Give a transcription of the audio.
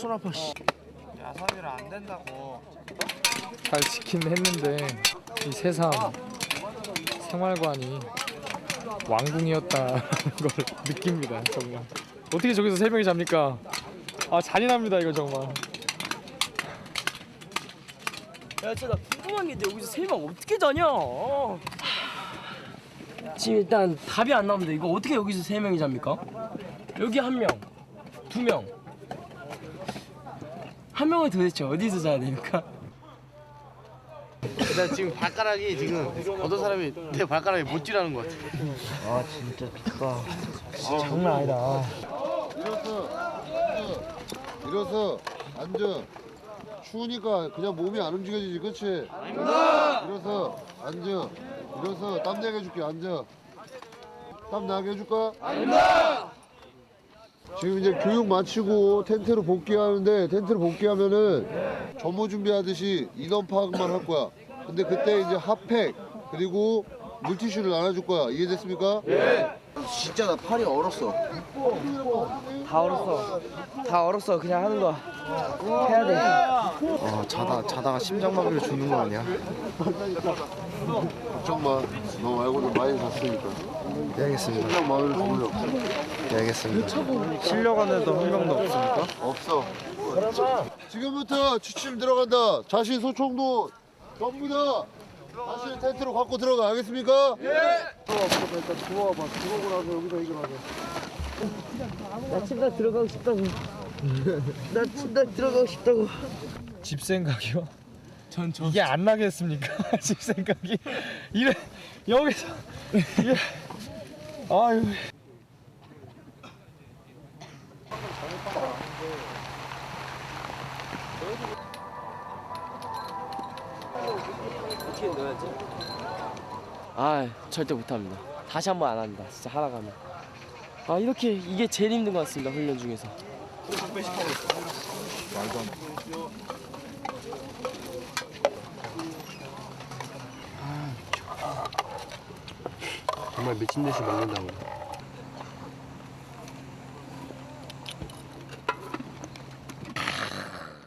손 아파 씨. 야삼이라 안 된다고. 잘 지킨 했는데 이 새삼 생활관이 왕궁이었다는 걸 느낍니다 정말 어떻게 저기서 세 명이 잡니까 아 잔인합니다 이거 정말 야 진짜 나 궁금한 게 있는데 여기서 세 명 어떻게 자냐? 지금 일단 답이 안 나옵니다. 이거 어떻게 여기서 세 명이 잡니까? 여기 한 명, 두 명. 한 명은 도대체 어디서 자야 됩니까? 나 지금 발가락이 지금 어떤 사람이 내 발가락에 못질하는 것 같아. 아 진짜 미쳤다. 장난 아니다. 일어서 일어서 앉아 추우니까 그냥 몸이 안 움직여지지 그치? 일어서 앉아 일어서 땀 나게 해줄게 앉아 땀 나게 해줄까? 지금 이제 교육 마치고 텐트로 복귀하는데 텐트로 복귀하면은 전모 준비하듯이 인원 파악만 할 거야 근데 그때 이제 핫팩 그리고 물티슈를 나눠줄 거야 이해됐습니까? 진짜 나 팔이 얼었어. 다 얼었어. 다 얼었어. 그냥 하는 거 해야 돼. 어 자다 자다가 심장마비로 죽는 거 아니야? 걱정 마. 너 말고는 많이 잤으니까. 네 알겠습니다. 심장 마비를 죽으려. 네 알겠습니다. 실려가는 애도 한 명도 없습니까? 없어. 지금부터 취침 들어간다. 자신 소총도 전부 다 자신 텐트로 갖고 들어가. 알겠습니까? 예. 일단 들어와 봐. 들어오고 나서 여기서 해결하자. 나 침대 들어가고 싶다고. 나 침대 들어가고 싶다고. 집 생각이요? 전 이게 안 나겠습니까 집 생각이 이래 여기서 이게 아유 어떻게 넣어야지? 아 절대 못합니다. 다시 한 번안 합니다. 진짜 하나 가면. 아 이렇게 이게 제일 힘든 것 같습니다. 훈련 중에서. 정말 미친 듯이 먹는다고.